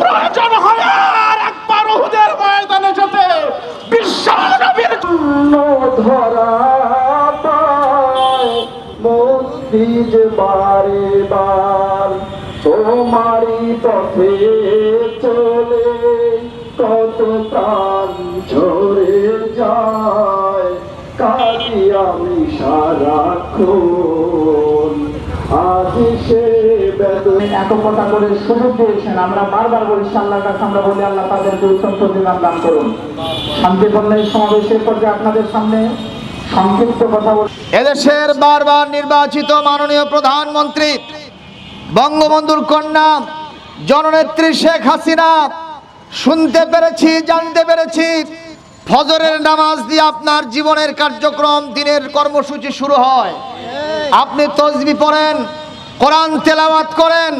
প্রয়োজন হয় আর একবার উহুদের ময়দানে যেতে বিশ্ব নবীর ধরা মসজিদ বারে বার পথে চলে কত প্রাণ ঝরে যায়। কাজী আমি সারাক্ষণ একতা করে সুযোগ দিয়েছেন, আমরা বারবার বলছি আল্লাহর কাছে আমরা বলি, আল্লাহ তাদেরকে উত্তম প্রতিদান দান করুন। শান্তিপূর্ণ এই সমাবেশের পর্যায়ে আপনাদের সামনে সংক্ষিপ্ত কথা বল এদেশের বারবার নির্বাচিত মাননীয় প্রধানমন্ত্রী, বঙ্গবন্ধুর কন্যা, জননেত্রী শেখ হাসিনা, শুনতে পেরেছি, জানতে পেরেছি, ফজরের নামাজ দিয়ে আপনার জীবনের কার্যক্রম, দিনের কর্মসূচি শুরু হয়। আপনি তসবি পড়েন কোরআন তেলাওয়াত করেন।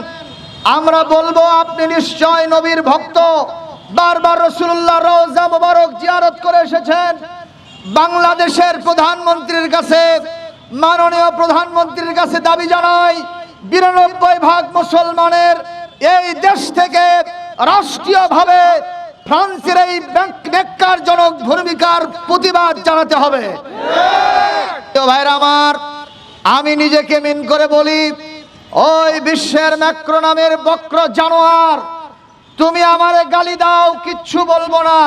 আমরা বলব আপনি নিশ্চয় নবীর ভক্ত। বারবার রসুল্লাহ রোজা মোবারক জিয়ারত করে এসেছেন। বাংলাদেশের প্রধানমন্ত্রীর কাছে মাননীয় প্রধানমন্ত্রীর কাছে দাবি জানাই বিরানব্বই ভাগ মুসলমানের এই দেশ থেকে রাষ্ট্রীয়ভাবে ফ্রান্সের এই বেকারজনক ভূমিকার প্রতিবাদ জানাতে হবে। ভাইরা আমার আমি নিজেকে মিন করে বলি ওই বিশ্বের ম্যাক্রো নামের বক্র জানোয়ার, তুমি আমারে গালি দাও, কিচ্ছু বলব না।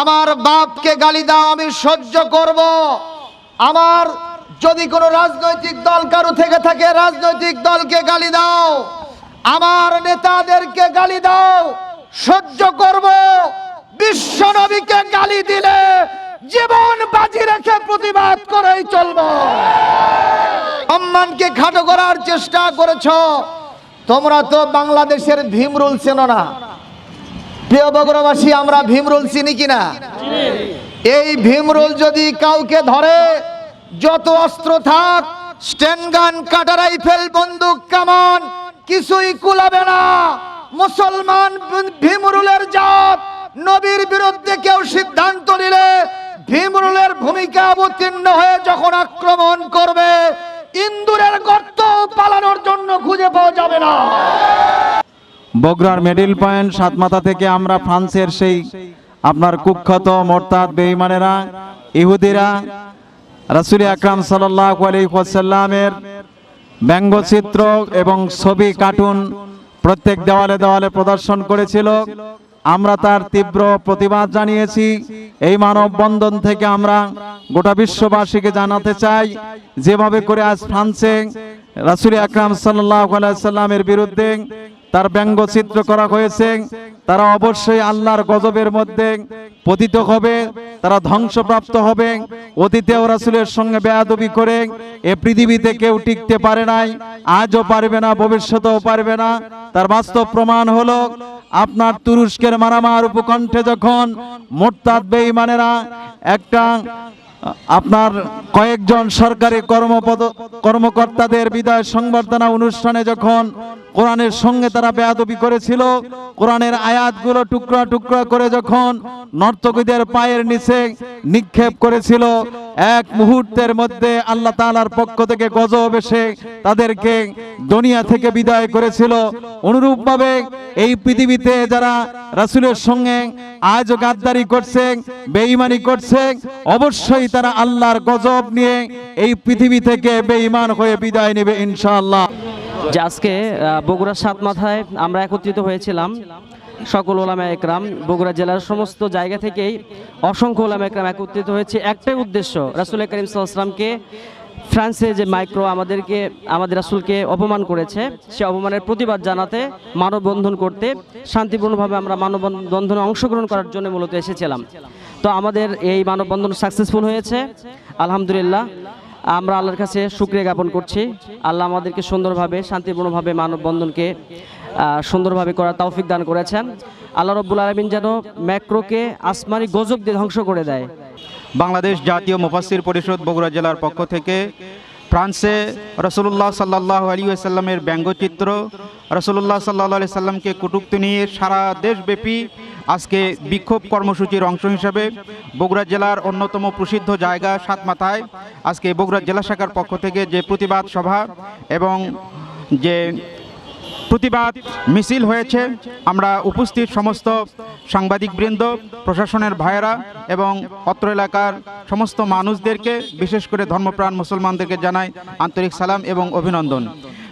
আমার বাপকে গালি দাও, আমি সহ্য করব। আমার যদি কোনো রাজনৈতিক দল কারও থেকে থাকে, রাজনৈতিক দলকে গালি দাও। আমার নেতাদেরকে গালি দাও, সহ্য করব। বিশ্ব নবীকে গালি দিলে জীবন বাজি রেখে প্রতিবাদ করেই চলবো। সম্মানকে খাটো করার চেষ্টা করেছ, তোমরা তো বাংলাদেশের ভীমরুল চেনো না। প্রিয় বগুড়াবাসী, আমরা ভীমরুল চিনি কিনা? এই ভীমরুল যদি কাউকে ধরে, যত অস্ত্র থাক স্ট্যান্ড গান কাটা রাইফেল, বন্দুক কামান, কিছুই কুলাবে না। মুসলমান ভীমরুলের জাত, নবীর বিরুদ্ধে কেউ সিদ্ধান্ত নিলে ভীমরুলের ভূমিকা অবতীর্ণ হয়ে যখন আক্রমণ করবে ইন্দুরের গর্ত পালানোর জন্য খুঁজে পাওয়া যাবে না। বগুড়ার মিডিল পয়েন্ট সাতমাথা থেকে আমরা ফ্রান্সের সেই আপনার কুখ্যাত মোরতাদ বেঈমানেরা, ইহুদিরা, রাসুল আকরাম সাল্লাহ ব্যঙ্গচিত্র এবং ছবি, কার্টুন প্রত্যেক দেওয়ালে দেওয়ালে প্রদর্শন করেছিল। আমরা তার তীব্র প্রতিবাদ জানিয়েছি। এই মানববন্ধন থেকে আমরা গোটা বিশ্ববাসীকে জানাতে চাই, যেভাবে করে আজ ফ্রান্সে রাসুল আকরাম সাল্লাহ আলাইসাল্লামের বিরুদ্ধে তার ব্যঙ্গচিত্র করা হয়েছে। তারা অবশ্যই আল্লাহর গজবের মধ্যে পতিত হবে। তারা ধ্বংসপ্রাপ্ত হবে। অতীতেও রাসুলের সঙ্গে বেয়াদবি করে এ পৃথিবীতে কেউ টিকতে পারে নাই, আজও পারবে না, ভবিষ্যতেও পারবে না। তার বাস্তব প্রমাণ হলো, আপনার তুরস্কের মারামার উপকণ্ঠে যখন মোরতাদ বেঈমানেরা একটা, আপনার কয়েকজন সরকারি কর্মপদ, কর্মকর্তাদের বিদায় সংবর্ধনা অনুষ্ঠানে যখন কোরআনের সঙ্গে তারা বেয়াদবি করেছিল। কোরআনের আয়াতগুলো টুকরা টুকরা করে যখন নর্তকীদের পায়ের নিচে নিক্ষেপ করেছিল, এক মুহূর্তের মধ্যে আল্লাহ তালার পক্ষ থেকে গজব এসে তাদেরকে দুনিয়া থেকে বিদায় করেছিল। অনুরূপভাবে এই পৃথিবীতে যারা রাসূলের সঙ্গে আজও গাদ্দারি করছে, বেঈমানি করছে, অবশ্যই তারা আল্লাহর গজব নিয়ে এই পৃথিবী থেকে বেঈমান হয়ে বিদায় নেবে ইনশাআল্লাহ। যে আজকে বগুড়ার সাত মাথায় আমরা একত্রিত হয়েছিলাম সকল ওলামা একরাম। বগুড়া জেলার সমস্ত জায়গা থেকেই অসংখ্য ওলামা একরাম একত্রিত হয়েছে। একটাই উদ্দেশ্য রাসুল করিম সাল্লামকে ফ্রান্সে যে মাইক্রো আমাদেরকে, আমাদের রাসুলকে অপমান করেছে, সে অপমানের প্রতিবাদ জানাতে, মানববন্ধন করতে, শান্তিপূর্ণভাবে আমরা মানববন্ধনে অংশগ্রহণ করার জন্য মূলত এসেছিলাম। তো আমাদের এই মানববন্ধন সাকসেসফুল হয়েছে। আলহামদুলিল্লাহ। আমরা আল্লাহর কাছে শুক্রিয়া জ্ঞাপন করছি। আল্লাহ আমাদেরকে সুন্দরভাবে, শান্তিপূর্ণভাবে, মানববন্ধনকে সুন্দরভাবে করার তৌফিক দান করেছেন। আল্লাহ রব্বুল আলমিন যেন ম্যাক্রোকে আসমানি গজব দিয়ে ধ্বংস করে দেয়। বাংলাদেশ জাতীয় মুফাসসির পরিষদ বগুড়া জেলার পক্ষ থেকে ফ্রান্সে রসুল্লাহ সাল্লাহ আলী ব্যঙ্গচিত্র রসুল্লাহ সাল্লাহ আলি সাল্লামকে কটুক্তি নিয়ে সারা দেশব্যাপী আজকে বিক্ষোভ কর্মসূচির অংশ হিসাবে বগুড়া জেলার অন্যতম প্রসিদ্ধ জায়গা সাতমাথায় আজকে বগুড়া জেলা শাখার পক্ষ থেকে যে প্রতিবাদ সভা এবং যে প্রতিবাদ মিছিল হয়েছে, আমরা উপস্থিত সমস্ত সাংবাদিকবৃন্দ, প্রশাসনের ভাইয়েরা এবং অত্র এলাকার সমস্ত মানুষদেরকে, বিশেষ করে ধর্মপ্রাণ মুসলমানদেরকে জানাই আন্তরিক সালাম এবং অভিনন্দন।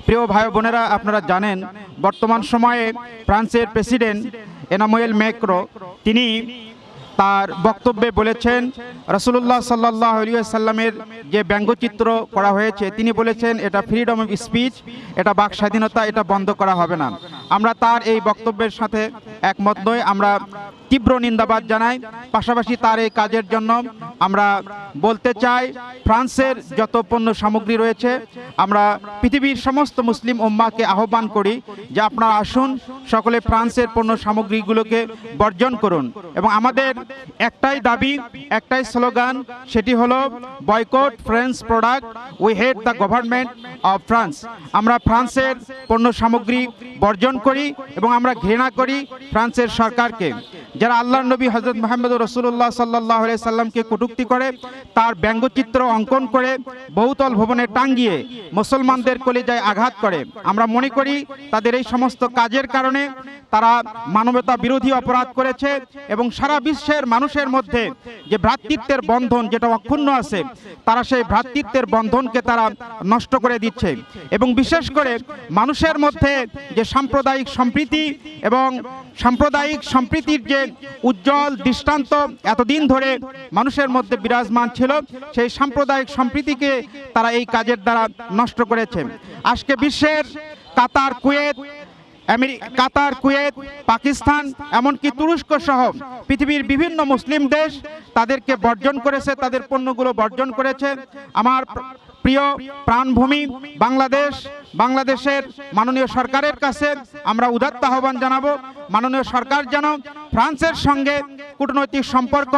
প্রিয় ভাই বোনেরা, আপনারা জানেন, বর্তমান সময়ে ফ্রান্সের প্রেসিডেন্ট এনামুয়েল মেক্রো, তিনি তার বক্তব্যে বলেছেন রসুল্লাহ সাল্লাহ সাল্লামের যে ব্যঙ্গচিত্র করা হয়েছে, তিনি বলেছেন, এটা ফ্রিডম অফ স্পিচ এটা বাক স্বাধীনতা, এটা বন্ধ করা হবে না। আমরা তার এই বক্তব্যের সাথে একমত নই, আমরা তীব্র নিন্দাবাদ জানাই। পাশাপাশি তার এই কাজের জন্য আমরা বলতে চাই, ফ্রান্সের যত পণ্য সামগ্রী রয়েছে, আমরা পৃথিবীর সমস্ত মুসলিম উম্মাকে আহ্বান করি যে আপনারা আসুন, সকলে ফ্রান্সের পণ্য সামগ্রীগুলোকে বর্জন করুন। এবং আমাদের একটাই দাবি, একটাই স্লোগান, সেটি হলো boycott french product we head the government of France আমরা ফ্রান্সের পণ্য সামগ্রী বর্জন করি এবং আমরা ঘৃণা করি ফ্রান্সের সরকারকে। যারা আল্লাহ নবী হজরত মোহাম্মদ রসুল্লাহ সাল্লাহ সাল্লামকে কটুক্তি করে, তার ব্যঙ্গচিত্র অঙ্কন করে, বহুতল ভবনে টাঙ্গিয়ে মুসলমানদের কলিজায় আঘাত করে। আমরা মনে করি তাদের এই সমস্ত কাজের কারণে তারা মানবতা বিরোধী অপরাধ করেছে এবং সারা বিশ্বের মানুষের মধ্যে যে ভ্রাতৃত্বের বন্ধন যেটা অক্ষুণ্ণ আছে, তারা সেই ভ্রাতৃত্বের বন্ধনকে তারা নষ্ট করে দিচ্ছে। এবং বিশেষ করে মানুষের মধ্যে যে সাম্প্রদায়িক সম্প্রীতি এবং সাম্প্রদায়িক সম্প্রীতির যে উজ্জ্বল দৃষ্টান্ত এতদিন ধরে মানুষের মধ্যে বিরাজমান ছিল, সেই সাম্প্রদায়িক সম্প্রীতিকে তারা এই কাজের দ্বারা নষ্ট করেছে। আজকে বিশ্বের Qatar, Kuwait Qatar, Kuwait, Pakistan, এমনকি তুরস্ক সহ পৃথিবীর বিভিন্ন মুসলিম দেশ তাদেরকে বর্জন করেছে, তাদের পণ্যগুলো বর্জন করেছে। আমার প্রিয় প্রাণভূমি বাংলাদেশ, বাংলাদেশের মাননীয় সরকারের কাছে আমরা উদাত্ত আহ্বান জানাব। মাননীয় সরকার যেন ফ্রান্সের সঙ্গে কূটনৈতিক সম্পর্ক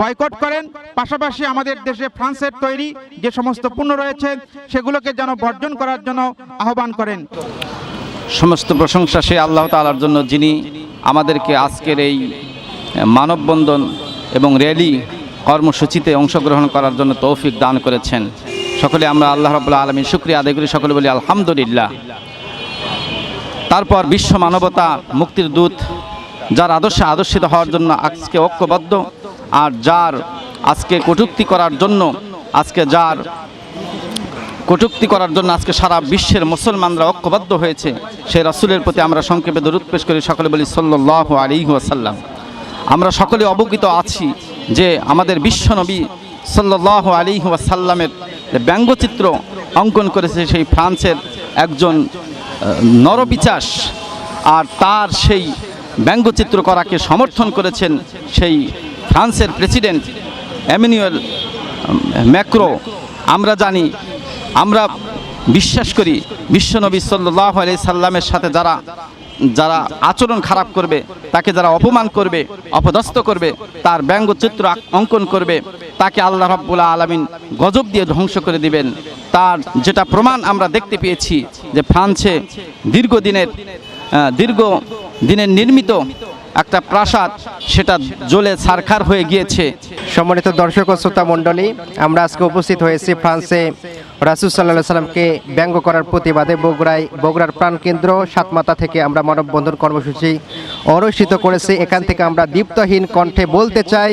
বয়কট করেন। পাশাপাশি আমাদের দেশে ফ্রান্সের তৈরি যে সমস্ত পণ্য রয়েছে, সেগুলোকে যেন বর্জন করার জন্য আহ্বান করেন। সমস্ত প্রশংসা সে আল্লাহ তাআলার জন্য, যিনি আমাদেরকে আজকের এই মানববন্ধন এবং র্যালি কর্মসূচিতে অংশগ্রহণ করার জন্য তৌফিক দান করেছেন। সকলে আমরা আল্লাহ রাবুল্লাহ আলমীর শুক্রিয়া আদায় করি, সকলে বলি আলহামদুলিল্লাহ। তারপর বিশ্ব মানবতা মুক্তির দূত, যার আদর্শে আদর্শিত হওয়ার জন্য আজকে ঐক্যবদ্ধ, আর যার আজকে কটূক্তি করার জন্য, আজকে যার কটূক্তি করার জন্য আজকে সারা বিশ্বের মুসলমানরা ঐক্যবদ্ধ হয়েছে, সেই রাসূলের প্রতি আমরা সংক্ষেপে দরুদ পেশ করি, সকলে বলি সাল্লাল্লাহু আলাইহি ওয়াসাল্লাম। আমরা সকলে অবগত আছি যে আমাদের বিশ্বনবী সাল্লাল্লাহু আলাইহি ওয়াসাল্লামের ব্যঙ্গচিত্র অঙ্কন করেছে সেই ফ্রান্সের একজন আহ, নরপিচাস আর তার সেই ব্যঙ্গচিত্র করাকে সমর্থন করেছেন সেই ফ্রান্সের প্রেসিডেন্ট এমিনুয়েল ম্যাক্রো। আমরা জানি আমরা বিশ্বাস করি বিশ্বনবী সাল্লাহ আলি সাল্লামের সাথে যারা যারা আচরণ খারাপ করবে, তাকে যারা অপমান করবে, অপদস্থ করবে, তার ব্যঙ্গচিত্র অঙ্কন করবে, তাকে আল্লাহ রাব্বুল্লাহ আলমিন গজব দিয়ে ধ্বংস করে দিবেন। তার যেটা প্রমাণ আমরা দেখতে পেয়েছি যে ফ্রান্সে দীর্ঘদিনের দীর্ঘ দিনের নির্মিত একটা প্রাসাদ, সেটা জ্বলে সারখার হয়ে গিয়েছে। সম্মানিত দর্শক ও শ্রোতা মণ্ডলী, আমরা আজকে উপস্থিত হয়েছি ফ্রান্সে রাসুল সাল্লাহ সাল্লামকে ব্যঙ্গ করার প্রতিবাদে বগুড়ায়, বগুড়ার প্রাণকেন্দ্র সাতমাতা থেকে আমরা মানববন্ধন কর্মসূচি অনুষ্ঠিত করেছি। এখান থেকে আমরা দীপ্তহীন কণ্ঠে বলতে চাই,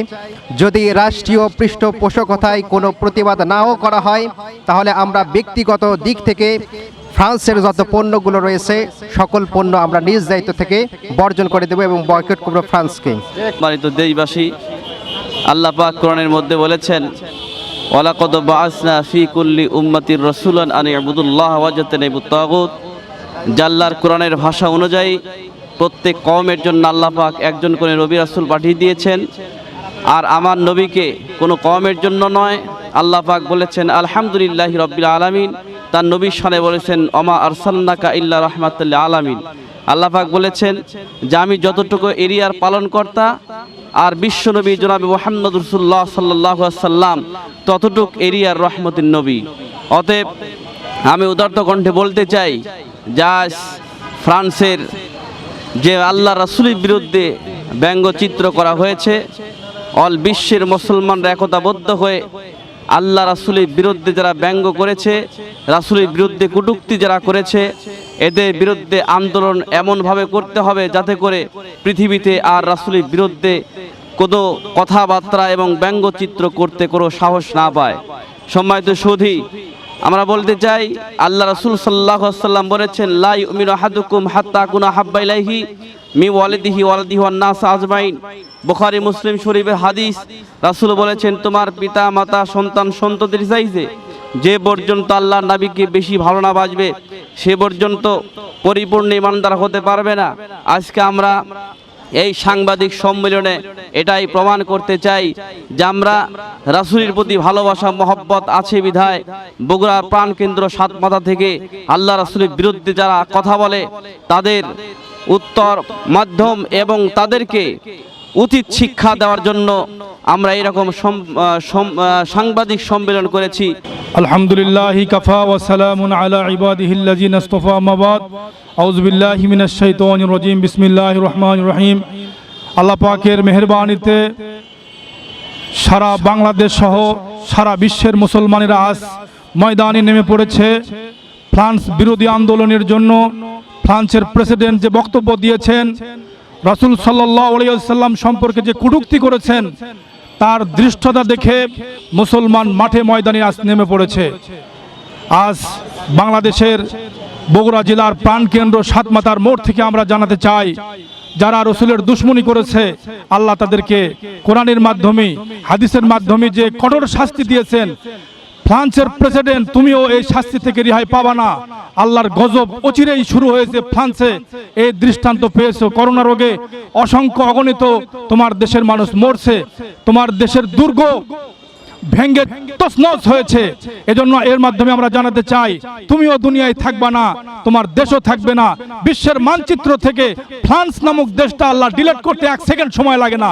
যদি রাষ্ট্রীয় পৃষ্ঠপোষকতায় কোনো প্রতিবাদ নাও করা হয়, তাহলে আমরা ব্যক্তিগত দিক থেকে ফ্রান্সের যত পণ্যগুলো রয়েছে, সকল পণ্য আমরা নিজ দায়িত্ব থেকে বর্জন করে দেব এবং বয়কট করব ফ্রান্সকে। দেশবাসী, আল্লাহ কোরআনের মধ্যে বলেছেন ওয়ালাকদ বাসনা ফি কুল্লি উম্মাতির রসুলান আনি আবুদুল্লাহ ওয়াজাতানিবু তাগুত। জাল্লার কোরআনের ভাষা অনুযায়ী প্রত্যেক কওমের জন্য আল্লাহ পাক একজন করে নবী রাসূল পাঠিয়ে দিয়েছেন। আর আমার নবীকে কোনো কওমের জন্য নয়, আল্লাহ পাক বলেছেন, আলহামদুলিল্লাহ রব্বিল আলামিন। তার নবীর সানে বলেছেন অমা আরসালনাকা ইল্লা রাহমাতুল্লিল আলামিন। আল্লাহ পাক বলেছেন, যে আমি যতটুকু এরিয়ার পালনকর্তা আর বিশ্বনবী জনাবি মোহাম্মদ রসুল্লাহ সাল্লাহ সাল্লাম ততটুক এরিয়ার রহমতের নবী। অতএব আমি উদার্ত কণ্ঠে বলতে চাই যা ফ্রান্সের যে আল্লাহ রাসুলের বিরুদ্ধে ব্যঙ্গচিত্র করা হয়েছে, অল বিশ্বের মুসলমানরা একতাবদ্ধ হয়ে আল্লাহ রাসুলের বিরুদ্ধে যারা ব্যঙ্গ করেছে, রাসুলের বিরুদ্ধে কটূক্তি যারা করেছে, এদের বিরুদ্ধে আন্দোলন এমনভাবে করতে হবে যাতে করে পৃথিবীতে আর রাসুলের বিরুদ্ধে কোনো কথাবার্তা এবং ব্যঙ্গচিত্র করতে কোনো সাহস না পায়। সম্মানিত সুধী, আমরা বলতে চাই, আল্লাহ রাসূল সাল্লাম বলেছেন লাই উমির হাদুকুম হাত্তা কুনা হাব্বা ইলাইহি মি ওয়ালিদিহি ওয়ালাদিহি নাস আজমাইন। বুখারী, মুসলিম শরীফের হাদিস, রাসূল বলেছেন, তোমার পিতা, মাতা, সন্তান, সন্ততির চাইছে যে পর্যন্ত আল্লাহ নবীকে বেশি ভালো না বাজবে, সে পর্যন্ত পরিপূর্ণ ইমানদার হতে পারবে না। আজকে আমরা এই সাংবাদিক সম্মেলনে এটাই প্রমাণ করতে চাই যে আমরা রাসুলের প্রতি ভালোবাসা, মহব্বত আছে বিধায় বগুড়া প্রাণকেন্দ্র সাতমাথা থেকে আল্লাহ রাসুলের বিরুদ্ধে যারা কথা বলে, তাদের উত্তর মাধ্যম এবং তাদেরকে উচিত শিক্ষা দেওয়ার জন্য আমরা এরকম সাংবাদিক সম্মেলন করেছি। আলহামদুলিল্লাহ কাফা ওয়াসালামুন আলা ইবাদিহিল্লাজি নাস্তফা মাবাদ আউজবিল্লাহি মিনাশ শাইতানির রাজিম। বিসমিল্লাহির রহমানির রহিম। আল্লাহ পাকের মেহরবানিতে সারা বাংলাদেশ সহ সারা বিশ্বের মুসলমানেরা আজ ময়দানে নেমে পড়েছে। ফ্রান্স বিরোধী আন্দোলনের জন্য ফ্রান্সের প্রেসিডেন্ট যে বক্তব্য দিয়েছেন রাসূল আলিয়াল্লাম সম্পর্কে যে কটূক্তি করেছেন, তার দৃষ্টতা দেখে মুসলমান মাঠে ময়দানে আজ নেমে পড়েছে। আজ বাংলাদেশের বগুড়া জেলার প্রাণকেন্দ্র সাতমাতার মোড় থেকে আমরা জানাতে চাই, যারা রসুলের দুশ্মনী করেছে, আল্লাহ তাদেরকে কোরআনের মাধ্যমে, হাদিসের মাধ্যমে যে কঠোর শাস্তি দিয়েছেন ফ্রান্সের প্রেসিডেন্ট, তুমিও এই শাস্তি থেকে রেহাই পাবা না। আল্লাহর গজব অচিরেই শুরু হয়েছে ফ্রান্সে। এই দৃষ্টান্ত পেয়েছ করোনা রোগে। অসংখ্য অগণিত তোমার দেশের মানুষ মরছে। তোমার দেশের দুর্গ ভেঙ্গে তছনছ হয়েছে। এজন্য এর মাধ্যমে আমরা জানাতে চাই, তুমিও দুনিয়ায় থাকবা না, তোমার দেশও থাকবে না। বিশ্বের মানচিত্র থেকে ফ্রান্স নামক দেশটা আল্লাহ ডিলেট করতে এক সেকেন্ড সময় লাগে না।